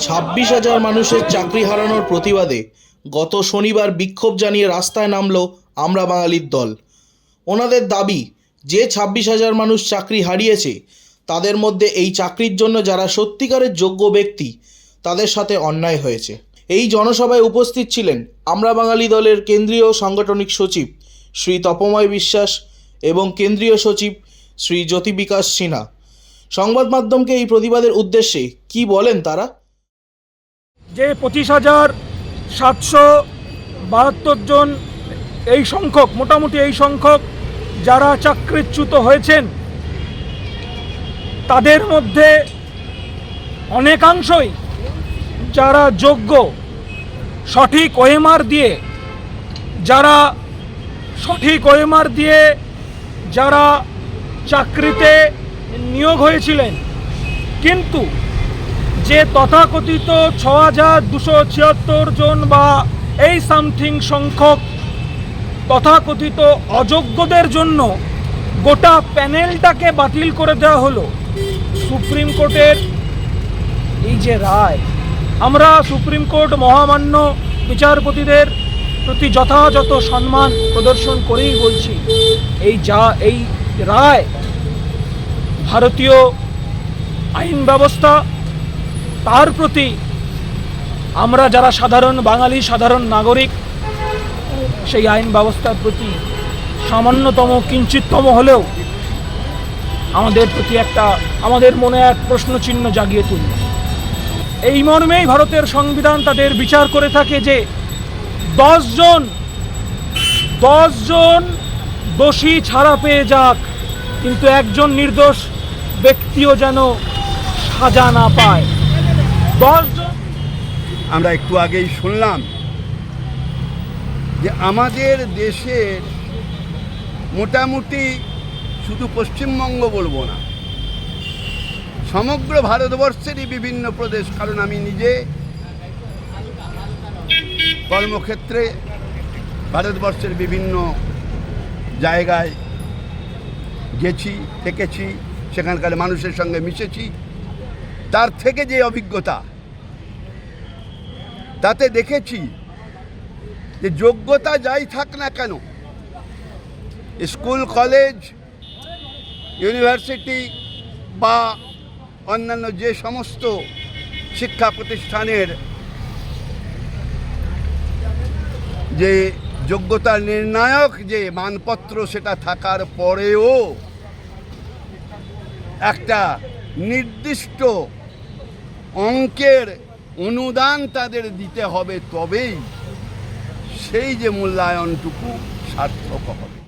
ছাব্বিশ হাজার মানুষের চাকরি হারানোর প্রতিবাদে গত শনিবার বিক্ষোভ জানিয়ে রাস্তায় নামল আমরা বাঙালির দল। ওনাদের দাবি, যে ছাব্বিশ হাজার মানুষ চাকরি হারিয়েছে, তাদের মধ্যে এই চাকরির জন্য যারা সত্যিকারের যোগ্য ব্যক্তি, তাদের সাথে অন্যায় হয়েছে। এই জনসভায় উপস্থিত ছিলেন আমরা বাঙালি দলের কেন্দ্রীয় সাংগঠনিক সচিব শ্রী তপময় বিশ্বাস এবং কেন্দ্রীয় সচিব শ্রী জ্যোতি বিকাশ সিনহা। সংবাদ মাধ্যমকে এই প্রতিবাদের উদ্দেশ্যে কি বলেন তারা? যে পঁচিশ হাজার সাতশো বাহাত্তর জন এই সংখ্যক, মোটামুটি এই সংখ্যক যারা চাকরিচ্যুত হয়েছেন, তাদের মধ্যে অনেকাংশই যারা যোগ্য, সঠিক ওএমআর দিয়ে, যারা সঠিক ওএমআর দিয়ে, যারা চাকরিতে নিয়োগ হয়েছিলেন। কিন্তু যে তথাকথিত ছ হাজার দুশো ছিয়াত্তর জন বা এই সামথিং সংখ্যক তথাকথিত অযোগ্যদের জন্য গোটা প্যানেলটাকে বাতিল করে দেওয়া হলো, সুপ্রিম কোর্টের এই যে রায়, আমরা সুপ্রিম কোর্ট মহামান্য বিচারপতিদের প্রতি যথাযথ সম্মান প্রদর্শন করেই বলছি, এই যা, এই রায় ভারতীয় আইন ব্যবস্থা, তার প্রতি আমরা যারা সাধারণ বাঙালি, সাধারণ নাগরিক, সেই আইন ব্যবস্থার প্রতি সামান্যতম, কিঞ্চিততম হলেও আমাদের প্রতি একটা, আমাদের মনে এক প্রশ্নচিহ্ন জাগিয়ে তুলল। এই মর্মেই ভারতের সংবিধান তাদের বিচার করে থাকে যে দশজন দশজন দোষী ছাড়া পেয়ে যাক, কিন্তু একজন নির্দোষ ব্যক্তিও যেন সাজা না পায়। দশজন আমরা একটু আগেই শুনলাম যে আমাদের দেশের মোটামুটি শুধু পশ্চিমবঙ্গ বলব না, সমগ্র ভারতবর্ষেরই বিভিন্ন প্রদেশ, কারণ আমি নিজে কর্মক্ষেত্রে ভারতবর্ষের বিভিন্ন জায়গায় গেছি, থেকেছি। সেখানকার মানুষের সঙ্গে মিশেছি। তার থেকে যে অভিজ্ঞতা, তাতে দেখেছি যে যোগ্যতা যাই থাক না কেন, স্কুল, কলেজ, ইউনিভার্সিটি বা অন্যান্য যে সমস্ত শিক্ষা প্রতিষ্ঠানের যে যোগ্যতা নির্ণায়ক যে মানপত্র সেটা থাকার পরেও একটা নির্দিষ্ট অঙ্কের অনুদান তাদের দিতে হবে তবেই সেই যে মূল্যায়নটুকু সার্থক হবে।